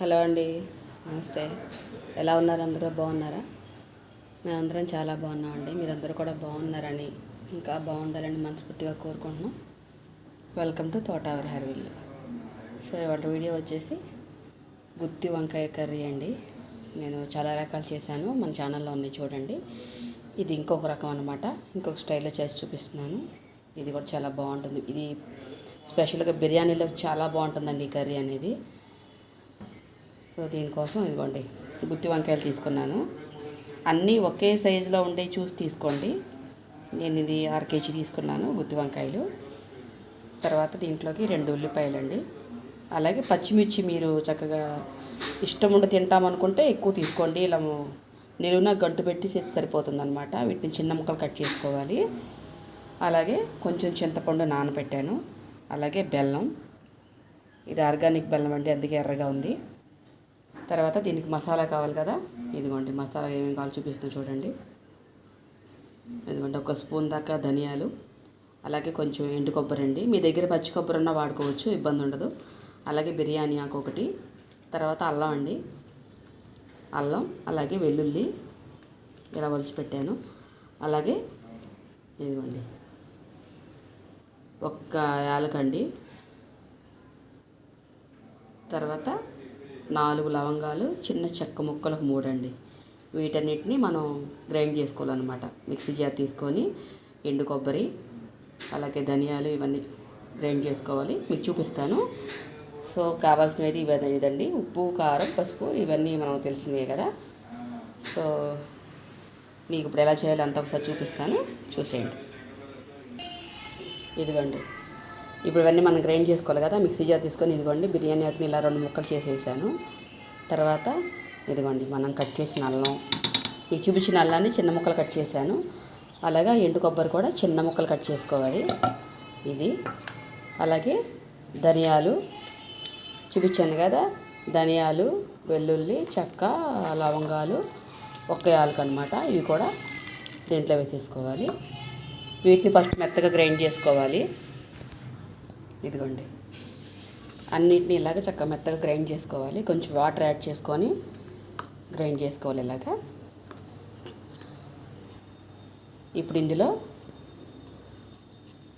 Hello అండి నమస్తే. ఎలా ఉన్నారు అందరూ? బాగున్నారా? మేమందరం చాలా బాగున్నామండి. మీరందరూ కూడా బాగున్నారని ఇంకా బాగుండాలని మనస్ఫూర్తిగా కోరుకుంటున్నాం. వెల్కమ్ టు తోటావరి హర్విల్ సో ఇవాళ వీడియో వచ్చేసి గుత్తి వంకాయ కర్రీ అండి. నేను చాలా రకాలు చేశాను. మన ఛానల్లో ఉన్నాయి చూడండి. ఇది ఇంకొక రకం అనమాట ఇంకొక స్టైల్లో చేసి చూపిస్తున్నాను. ఇది కూడా చాలా బాగుంటుంది. ఇది స్పెషల్గా బిర్యానీలో చాలా బాగుంటుందండి ఈ కర్రీ అనేది. సో దీనికోసం ఇదిగోండి గుత్తి వంకాయలు తీసుకున్నాను. అన్నీ ఒకే సైజులో ఉండే చూసి తీసుకోండి. నేను ఇది ఆరు కేజీ తీసుకున్నాను గుత్తి వంకాయలు. తర్వాత దీంట్లోకి రెండు ఉల్లిపాయలు అండి అలాగే పచ్చిమిర్చి మీరు చక్కగా ఇష్టం ఉండి తింటామనుకుంటే ఎక్కువ తీసుకోండి. ఇలా నిలువున గంటు పెట్టి సరిపోతుంది అనమాట వీటిని చిన్న ముక్కలు కట్ చేసుకోవాలి. అలాగే కొంచెం చింతపండు నానబెట్టాను. అలాగే బెల్లం. ఇది ఆర్గానిక్ బెల్లం అండి అందుకే ఎర్రగా ఉంది. తర్వాత దీనికి మసాలా కావాలి కదా. ఇదిగోండి మసాలా ఏమేమి కావాలి చూపిస్తున్నా చూడండి. ఇదిగోండి ఒక స్పూన్ దాకా ధనియాలు అలాగే కొంచెం ఎండు కొబ్బరి అండి. మీ దగ్గర పచ్చి కొబ్బరి ఉన్నా వాడుకోవచ్చు ఇబ్బంది ఉండదు. అలాగే బిర్యానీ ఆకు ఒకటి తర్వాత అల్లం అండి. అల్లం అలాగే వెల్లుల్లి ఇలా ఒలిచి పెట్టాను. అలాగే ఇదిగోండి ఒక్క యాలకండి. తర్వాత నాలుగు లవంగాలు చిన్న చెక్క ముక్కలకు మూడండి. వీటన్నిటిని మనం గ్రైండ్ చేసుకోవాలన్నమాట. మిక్సీ జార్ తీసుకొని ఎండు కొబ్బరి అలాగే ధనియాలు ఇవన్నీ గ్రైండ్ చేసుకోవాలి. మీకు చూపిస్తాను. సో కావాల్సినవి ఇవన్నీ ఇదండి ఉప్పు కారం పసుపు ఇవన్నీ మనం తెలిసినవే కదా. సో మీకు ఇప్పుడు ఎలా చేయాలో అంతా ఒకసారి చూపిస్తాను. చూసేయండి. ఇదిగోండి. ఇప్పుడు ఇవన్నీ మనం గ్రైండ్ చేసుకోవాలి కదా మిక్సీ జార్ తీసుకొని ఇదిగోండి బిర్యానీ ఆకుని ఇలా రెండు ముక్కలు చేసేసాను. తర్వాత ఇదిగోండి మనం కట్ చేసిన అల్లం మీకు చూపించిన అల్లాన్ని చిన్న ముక్కలు కట్ చేశాను. అలాగే ఎండు కొబ్బరి కూడా చిన్న ముక్కలు కట్ చేసుకోవాలి. ఇది అలాగే ధనియాలు చూపించాను కదా ధనియాలు వెల్లుల్లి చెక్క లవంగాలు ఒక్క యాలకు అనమాట ఇవి కూడా దీంట్లో వేసేసుకోవాలి. వీటిని ఫస్ట్ మెత్తగా గ్రైండ్ చేసుకోవాలి. ఇదిగోండి. అన్నిటిని ఇలాగ చక్కగా మెత్తగా గ్రైండ్ చేసుకోవాలి. కొంచెం వాటర్ యాడ్ చేసుకొని గ్రైండ్ చేసుకోవాలి ఇలాగా. ఇప్పుడు ఇందులో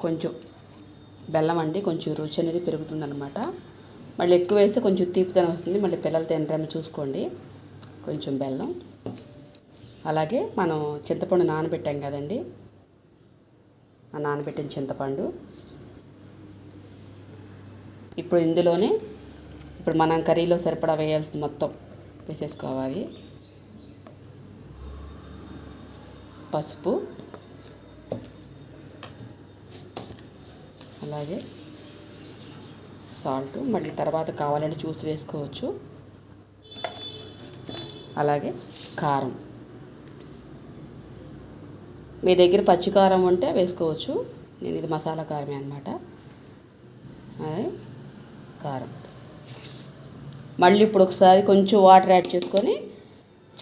కొంచెం బెల్లం అండి కొంచెం రుచి అనేది పెరుగుతుందనమాట మళ్ళీ ఎక్కువ వేస్తే కొంచెం తీపితనం వస్తుంది. మళ్ళీ పిల్లలు తినరేమో చూసుకోండి. కొంచెం బెల్లం. అలాగే మనం చింతపండు నానబెట్టాం కదండి. ఆ నానబెట్టిన చింతపండు. ఇప్పుడు ఇందులోనే ఇప్పుడు మనం కర్రీలో సరిపడా వేయాల్సింది మొత్తం వేసేసుకోవాలి. పసుపు. అలాగే సాల్ట్. మళ్ళీ తర్వాత కావాలంటే చూసి వేసుకోవచ్చు. అలాగే కారం. మీ దగ్గర పచ్చి కారం ఉంటే వేసుకోవచ్చు. నేను ఇది మసాలా కారమే అనమాట కారం మళ్ళీ ఇప్పుడు ఒకసారి కొంచెం వాటర్ యాడ్ చేసుకొని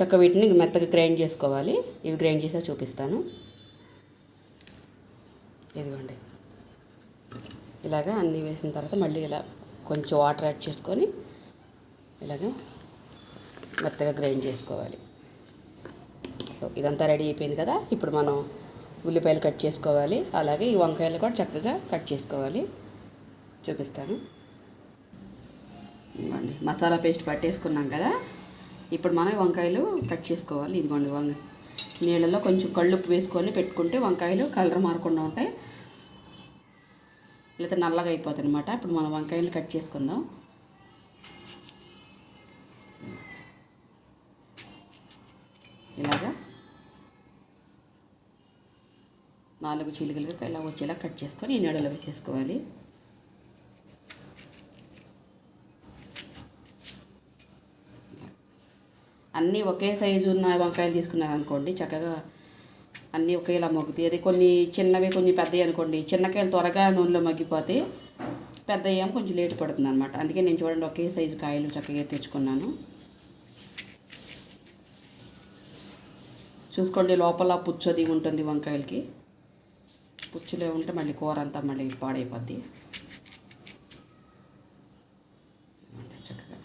చక్క వీటిని మెత్తగా గ్రైండ్ చేసుకోవాలి. ఇవి గ్రైండ్ చేసా చూపిస్తాను. ఇదిగోండి. ఇలాగా అన్నీ వేసిన తర్వాత మళ్ళీ ఇలా కొంచెం వాటర్ యాడ్ చేసుకొని ఇలాగ మెత్తగా గ్రైండ్ చేసుకోవాలి. సో ఇదంతా రెడీ అయిపోయింది కదా? ఇప్పుడు మనం ఉల్లిపాయలు కట్ చేసుకోవాలి. అలాగే ఈ వంకాయలు కూడా చక్కగా కట్ చేసుకోవాలి. చూపిస్తాను. మసాలా పేస్ట్ పట్టేసుకున్నాం కదా. ఇప్పుడు మనం వంకాయలు కట్ చేసుకోవాలి. ఇదిగోండి వంగ. నీళ్ళలో కొంచెం కళ్ళుప్పు వేసుకొని పెట్టుకుంటే వంకాయలు కలర్ మారకుండా ఉంటాయి. లేకపోతే నల్లగా అయిపోతుంది అనమాట ఇప్పుడు మనం వంకాయలు కట్ చేసుకుందాం. ఇలాగా నాలుగు చిలుకలుగా ఇలా వచ్చేలా కట్ చేసుకొని ఈ నీడలో వేసేసుకోవాలి. అన్నీ ఒకే సైజు ఉన్న వంకాయలు తీసుకున్నారు అనుకోండి చక్కగా అన్నీ ఒకేలా మగ్గుతాయి. అది కొన్ని చిన్నవి కొన్ని పెద్దవి అనుకోండి చిన్నకాయలు త్వరగా నూనెలో మగ్గిపోతే పెద్ద ఏం కొంచెం లేట్ పడుతుంది అనమాట అందుకే నేను చూడండి ఒకే సైజు కాయలు చక్కగా తెచ్చుకున్నాను. చూసుకోండి లోపల పుచ్చు అది ఉంటుంది వంకాయలకి. పుచ్చులే ఉంటే మళ్ళీ కూర అంతా మళ్ళీ పాడైపోద్ది చక్కగా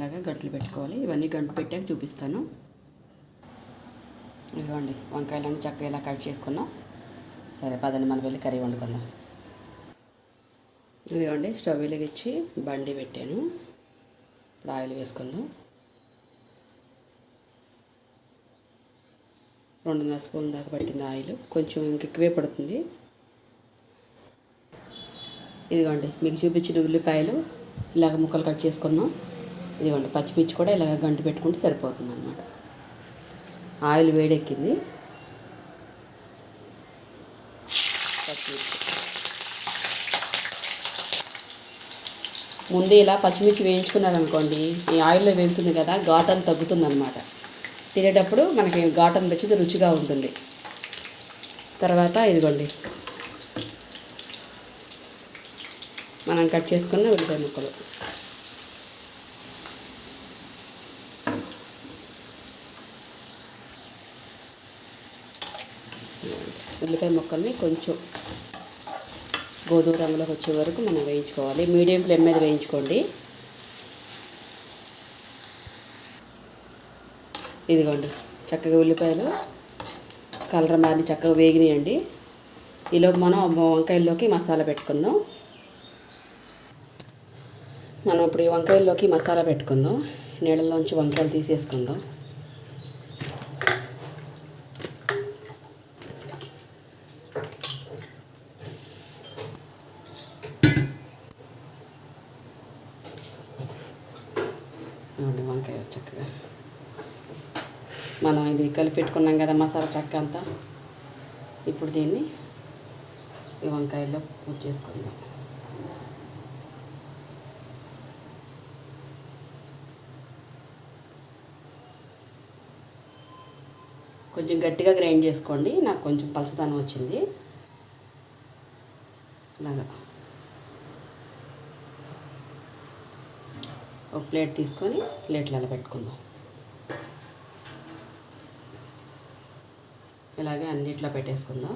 ఇలాగ గంటలు పెట్టుకోవాలి. ఇవన్నీ గంటలు పెట్టాక చూపిస్తాను. ఇదిగోండి వంకాయలన్నీ చక్కగా ఇలా కట్ చేసుకున్నాం. సరే పదండి మనం వెళ్ళి కర్రీ వండుకుందాం. ఇదిగోండి స్టవ్ వెలిగించి బండి పెట్టాను. ఇప్పుడు ఆయిల్ వేసుకుందాం. రెండున్నర స్పూన్ దాకా పట్టింది ఆయిల్. కొంచెం ఇంకెక్కువే పడుతుంది. ఇదిగోండి మీకు చూపించిన ఉల్లిపాయలు ఇలాగ ముక్కలు కట్ చేసుకున్నాం. ఇదిగోండి పచ్చిమిర్చి కూడా ఇలాగ గంటు పెట్టుకుంటే సరిపోతుంది అనమాట ఆయిల్ వేడెక్కింది. పచ్చిమిర్చి ముందు ఇలా పచ్చిమిర్చి వేయించుకున్నారనుకోండి ఈ ఆయిల్లో వెళ్తుంది కదా ఘాటం తగ్గుతుంది అనమాట తినేటప్పుడు మనకి ఘాటం వచ్చి రుచిగా ఉంటుంది. తర్వాత ఇదిగోండి. మనం కట్ చేసుకున్న ఉల్లిపాయ ముక్కలు ఉల్లిపాయ ముక్కల్ని కొంచెం గోధుమ రంగులోకి వచ్చే వరకు మనం వేయించుకోవాలి. మీడియం ఫ్లేమ్ మీద వేయించుకోండి. ఇదిగోండి చక్కగా ఉల్లిపాయలు కలర్ మారి చక్కగా వేగినాయండి. ఈలోపు మనం వంకాయల్లోకి మసాలా పెట్టుకుందాం. మనం ఇప్పుడు ఈ వంకాయల్లోకి మసాలా పెట్టుకుందాం. నీళ్ళలోంచి వంకాయలు తీసేసుకుందాం ఇదిగోండి వంకాయ చక్కగా మనం ఇది కలిపెట్టుకున్నాం కదా మసాలా చక్క అంతా. ఇప్పుడు దీన్ని ఈ వంకాయల్లో పూజ చేసుకుందాం. కొంచెం గట్టిగా గ్రైండ్ చేసుకోండి. నాకు కొంచెం పలసదనం వచ్చింది. ఇలాగా. ఒక ప్లేట్ తీసుకొని ప్లేట్లలో పెట్టుకుందాం. ఇలాగే అన్నిట్లో పెట్టేసుకుందాం.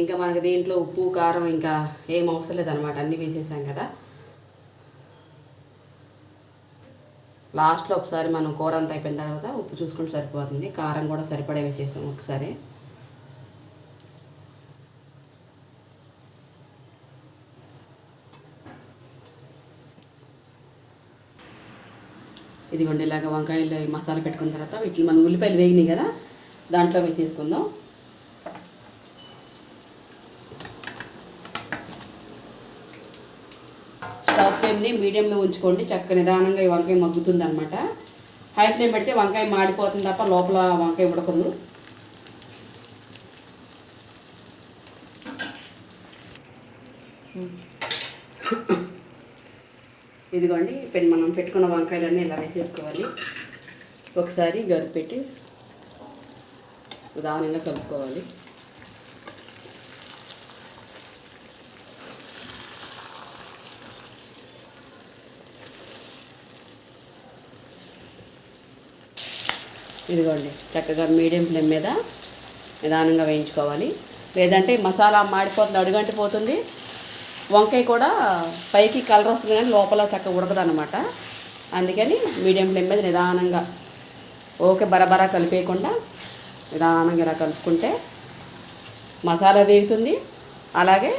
ఇంకా మనకి దీంట్లో ఉప్పు కారం ఇంకా ఏం అవసరం లేదనమాట అన్నీ వేసేసాం కదా. లాస్ట్లో ఒకసారి మనం కూర అంతా అయిపోయిన తర్వాత ఉప్పు చూసుకుంటే సరిపోతుంది కారం కూడా సరిపడే వేసేసాం ఒకసారి. ఇదిగోండి ఇలాగ వంకాయలు మసాలా పెట్టుకున్న తర్వాత వీటిని మనం ఉల్లిపాయలు వేగినాయి కదా దాంట్లో వేసేసుకుందాం స్టవ్ ఫ్లేమ్ని మీడియంలో ఉంచుకోండి చక్క నిదానంగా ఈ వంకాయ మగ్గుతుంది అనమాట హై ఫ్లేమ్ పెడితే వంకాయ మాడిపోతుంది తప్ప లోపల వంకాయ ఉడకదు. ఇదిగోండి ఇప్పుడు మనం పెట్టుకున్న వంకాయలన్నీ ఇలా వేసేసుకోవాలి ఒకసారి గరిపెట్టి పెట్టి కలుపుకోవాలి. ఇదిగోండి చక్కగా మీడియం ఫ్లేమ్ మీద నిదానంగా వేయించుకోవాలి. లేదంటే మసాలా మాడిపోతుంది అడుగంటి పోతుంది వంకాయ కూడా పైకి కలర్ వస్తుంది కానీ లోపల చక్కగా ఉడకదు అనమాట అందుకని మీడియం ఫ్లేమ్ మీద నిదానంగా ఓకే బరబరా కలిపేయకుండా నిదానంగా ఇలా కలుపుకుంటే మసాలా వేగుతుంది. అలాగే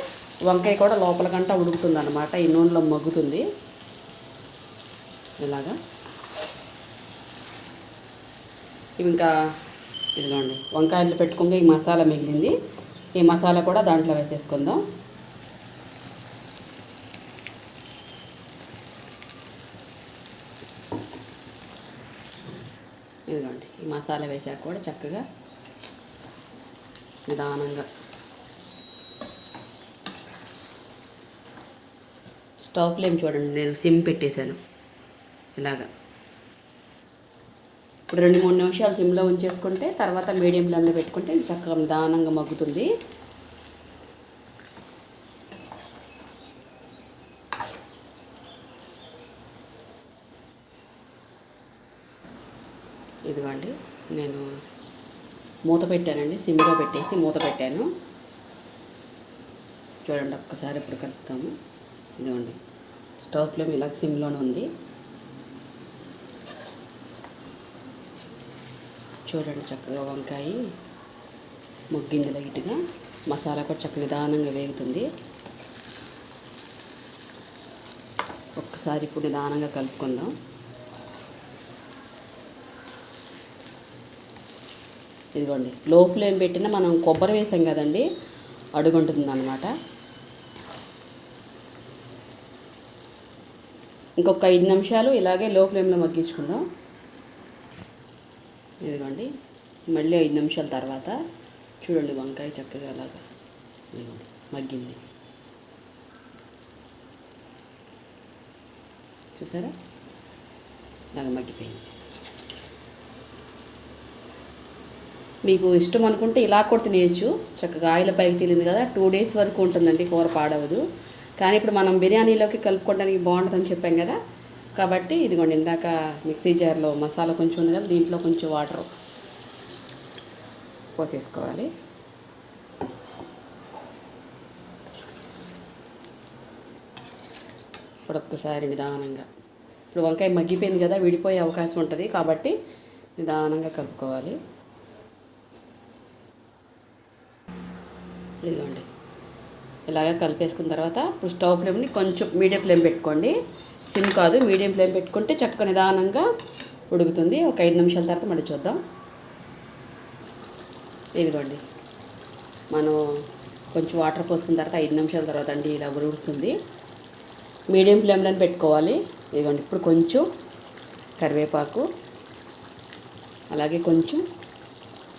వంకాయ కూడా లోపల కంట ఉడుకుతుంది అనమాట ఈ నూనెలో మగ్గుతుంది. ఇలాగా. ఇవి ఇంకా ఇదిగోండి వంకాయలు పెట్టుకుంటే ఈ మసాలా మిగిలింది. ఈ మసాలా కూడా దాంట్లో వేసేసుకుందాం. ఇదిగోండి ఈ మసాలా వేసాక కూడా చక్కగా నిదానంగా స్టవ్ ఫ్లేమ్ చూడండి నేను సిమ్ పెట్టేశాను ఇలాగా. ఇప్పుడు రెండు మూడు నిమిషాలు సిమ్లో ఉంచేసుకుంటే తర్వాత మీడియం ఫ్లేమ్లో పెట్టుకుంటే చక్కగా నిదానంగా మగ్గుతుంది. ఇదిగోండి నేను మూత పెట్టానండి సిమ్లో పెట్టేసి మూత పెట్టాను. చూడండి ఒక్కసారి ఇప్పుడు కలుపుతాము. ఇదిగోండి స్టవ్ ఫ్లేమ్ ఇలా సిమ్లోనే ఉంది. చూడండి చక్కగా వంకాయ ముగ్గింది లైట్గా. మసాలా కూడా చక్కగా నిదానంగా వేగుతుంది. ఒక్కసారి ఇప్పుడు నిదానంగా కలుపుకుందాం. ఇదిగోండి లో ఫ్లేమ్ పెట్టిన మనం కొబ్బరి వేసాం కదండి అడుగుంటుంది అనమాట ఇంకొక ఐదు నిమిషాలు ఇలాగే లో ఫ్లేమ్లో మగ్గించుకుందాం. ఇదిగోండి మళ్ళీ ఐదు నిమిషాల తర్వాత చూడండి వంకాయ చక్కగా అలాగా ఇదిగోండి మగ్గింది. చూసారా? ఇలాగ మగ్గిపోయింది. మీకు ఇష్టం అనుకుంటే ఇలా కూడా తినేయచ్చు చక్కగా ఆయిల్ పైకి తెలియదు కదా టూ డేస్ వరకు ఉంటుందండి కూర పాడవదు. కానీ ఇప్పుడు మనం బిర్యానీలోకి కలుపుకోవడానికి బాగుంటుందని చెప్పాం కదా కాబట్టి ఇదిగోండి ఇందాక మిక్సీ జార్లో మసాలా కొంచెం ఉంది కదా దీంట్లో కొంచెం వాటర్ పోసేసుకోవాలి. ఇప్పుడు ఒక్కసారి నిదానంగా. ఇప్పుడు వంకాయ మగ్గిపోయింది కదా విడిపోయే అవకాశం ఉంటుంది కాబట్టి నిదానంగా కలుపుకోవాలి. ఇదిగోండి. ఇలాగ కలిపేసుకున్న తర్వాత ఇప్పుడు స్టవ్ ఫ్లేమ్ని కొంచెం మీడియం ఫ్లేమ్ పెట్టుకోండి. సిమ్ కాదు మీడియం ఫ్లేమ్ పెట్టుకుంటే చక్కగా నిదానంగా ఉడుకుతుంది. ఒక ఐదు నిమిషాల తర్వాత మళ్ళీ చూద్దాం. ఇదిగోండి. మనం కొంచెం వాటర్ పోసుకున్న తర్వాత ఐదు నిమిషాల తర్వాత అండి ఇలా ఉడుకుతుంది. మీడియం ఫ్లేమ్లో పెట్టుకోవాలి. ఇదిగోండి ఇప్పుడు కొంచెం కరివేపాకు అలాగే కొంచెం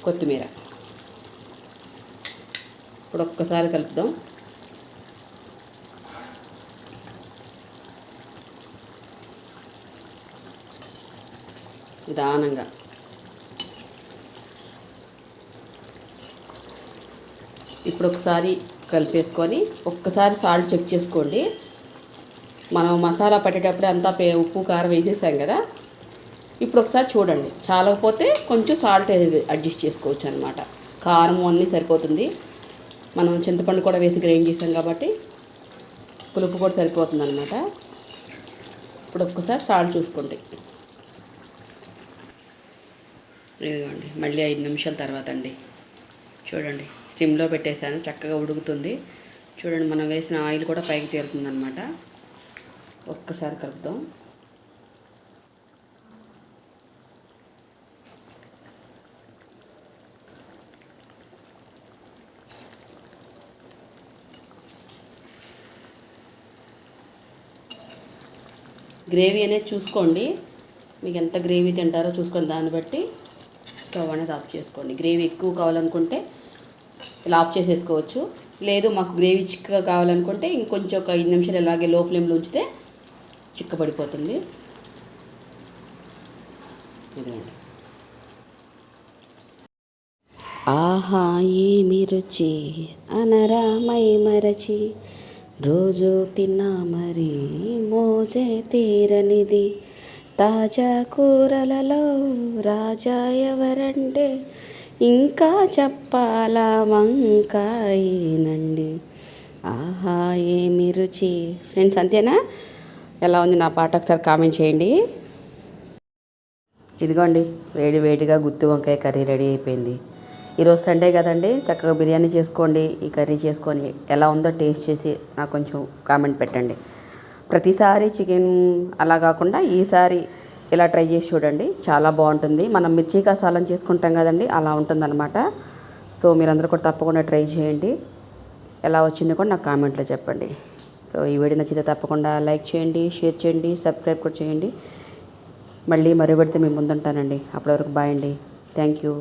కొత్తిమీర. ఇప్పుడు ఒక్కసారి కలుపుదాం. నిదానంగా. ఇప్పుడు ఒకసారి కలిపేసుకొని ఒక్కసారి సాల్ట్ చెక్ చేసుకోండి. మనం మసాలా పట్టేటప్పుడు అంతా పే ఉప్పు కారం వేసేసాం కదా. ఇప్పుడు ఒకసారి చూడండి. చాలకపోతే కొంచెం సాల్ట్ అడ్జస్ట్ చేసుకోవచ్చు అనమాట కారం అన్నీ సరిపోతుంది. మనం చింతపండు కూడా వేసి గ్రైండ్ చేసాం కాబట్టి పులుపు కూడా సరిపోతుంది అనమాట ఇప్పుడు ఒక్కసారి సాల్ట్ చూసుకోండి. ఇదిగోండి మళ్ళీ ఐదు నిమిషాల తర్వాత అండి. చూడండి సిమ్లో పెట్టేశాను చక్కగా ఉడుకుతుంది. చూడండి మనం వేసిన ఆయిల్ కూడా పైకి తేలుతుంది అనమాట ఒక్కసారి కలుపుదాం. గ్రేవీ అనేది చూసుకోండి. మీకు ఎంత గ్రేవీ తింటారో చూసుకొని దాన్ని బట్టి స్టవ్ అనేది ఆఫ్ చేసుకోండి. గ్రేవీ ఎక్కువ కావాలనుకుంటే ఇలా ఆఫ్ చేసేసుకోవచ్చు. లేదు మాకు గ్రేవీ చిక్కగా కావాలనుకుంటే ఇంకొంచెం ఒక ఐదు నిమిషాలు ఇలాగే లో ఫ్లేమ్లో ఉంచితే చిక్కబడిపోతుంది. ఇదిగోండి ఆహా ఏమి రుచి? అనరామై మరచి రోజు తిన్నా మరి మోజే తీరనిది. తాజా కూరలలో రాజా ఎవరంటే ఇంకా చెప్పాలా వంకాయేనండి ఆహా ఏమి రుచి? ఫ్రెండ్స్ అంతేనా? ఎలా ఉంది నా పాట? ఒకసారి కామెంట్ చేయండి. ఇదిగోండి వేడి వేడిగా గుత్తి వంకాయ కర్రీ రెడీ అయిపోయింది. ఈరోజు సండే కదండి చక్కగా బిర్యానీ చేసుకోండి ఈ కర్రీ చేసుకొని ఎలా ఉందో టేస్ట్ చేసి నాకు కొంచెం కామెంట్ పెట్టండి. ప్రతిసారి చికెన్ అలా కాకుండా ఈసారి ఇలా ట్రై చేసి చూడండి చాలా బాగుంటుంది. మనం మిర్చి కసాలం చేసుకుంటాం కదండి అలా ఉంటుందన్నమాట. సో మీరందరూ కూడా తప్పకుండా ట్రై చేయండి. ఎలా వచ్చిందో కూడా నాకు కామెంట్లో చెప్పండి. సో ఈ వీడియో నచ్చితే తప్పకుండా లైక్ చేయండి షేర్ చేయండి సబ్స్క్రైబ్ కూడా చేయండి. మళ్ళీ మరో పెడితే మేము ముందుంటానండి. అప్పటి వరకు బాయ్ అండి. Thank you.